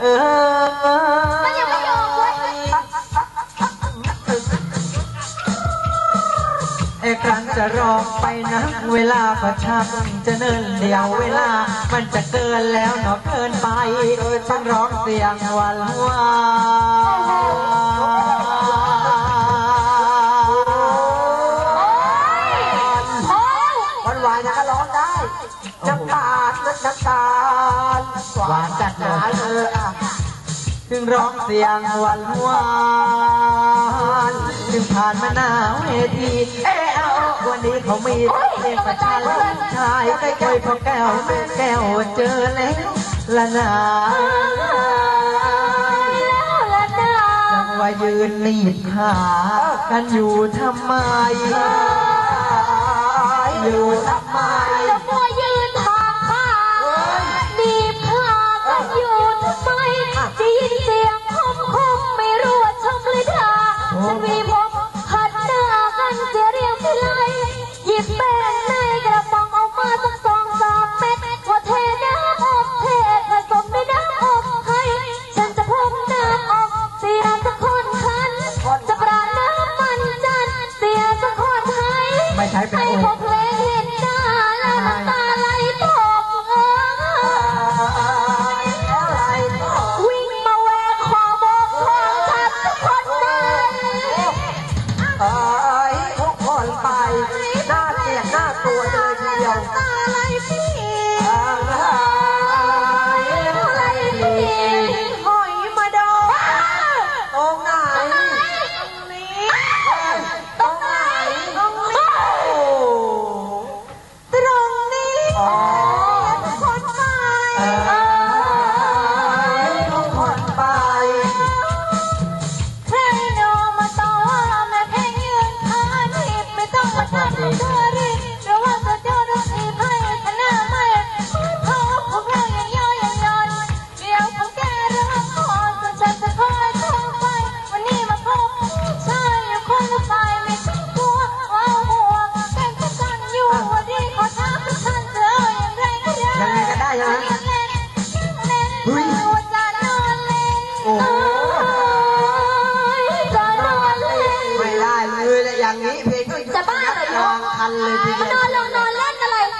เออมันยังไม่ยอมเว้ยไอ้ครั้งจะร้องไปนะเวลาก็ชักจะเนิ่นเดียวเวลา มันจะเกินแล้วเนาะเกินไปต้องร้องเสียงหวานวานโอ้ยวันวายนะก็ร้องได้น้ำตาลน้ำตาล หวานจัดเลหายเอออะถึงร้องเสียงหวานหวานถึงผ่านมาหน้าเวทีเอ้เอาวันนี้เขามีเพลงประชันชายใกล้ๆพอแก้วแม่แก้วเจอแล้วละนาแล้วละนะจังว่ายืนหนีบขากันอยู่ทำไมอยู่ทำไม ยิบแป้งในกระป๋องออกมาสักสองสามเม็ดพอเทน้ำอบเทผสมในน้ำอบให้ ฉันจะพ่นน้ำอบเสียสักคนคัน จะปราดน้ำมันจันเสียสักคนให้ไม่ใช้เป็นให้โอพบเลงเห็นหน้าแล้วน้ำตาไหลตกเออวิ่งมาแหวกคอบอกของฉันทุกคนเลย เอ้ยทุกคนไป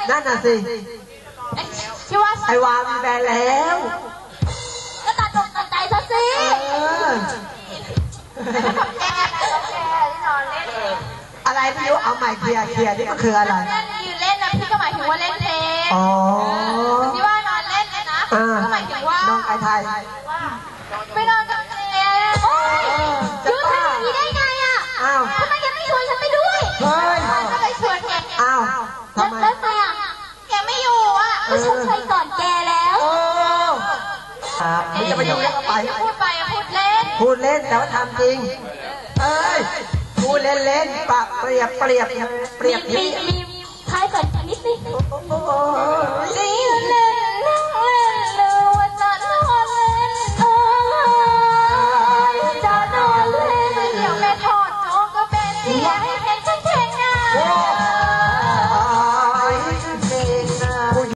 นอะไรนั่นน่ะสิชิว่าไอ้วามีแฟนแล้ว ก็ตัดอกตัดใจซะสิเออ แกแกที่นอนเล่นอะไรไม่รู้เอาใหม่เคลียร์เคลียร์นี่มันคืออะไร เล่นยืนเล่นนะพี่ก็หมายถึงว่าเล่นเพลงอ๋อ ที่ว่านอนเล่นเนี่ยนะอ่าก็หมายถึงว่าน้องไอไทยไปนอนกับเพลงโอ้ยยืนทำอย่างนี้ได้ไงอะอ้าวทำไมแกไม่ชวนฉันไปด้วยเฮ้ย ก็ไปชวนแกอ้าวแล้วทำไม แล้ว ครับม่งจะไปอยู่เรื่องเไป พูดไปพูดเล่น พูดเล่นแต่ว่าทำจริง เอ้ย พูดเล่นเล่นปากเปรียบเปรียบเปรียบมีนี้มีมีท้ายก่อนนิดนึงโอ้โสีเล่นนั่งเล่นเลยว่าจะนอนเล่นเออจะนอนเล่นเดี๋ยวแม่ถอดน้องก็เป็นเสียง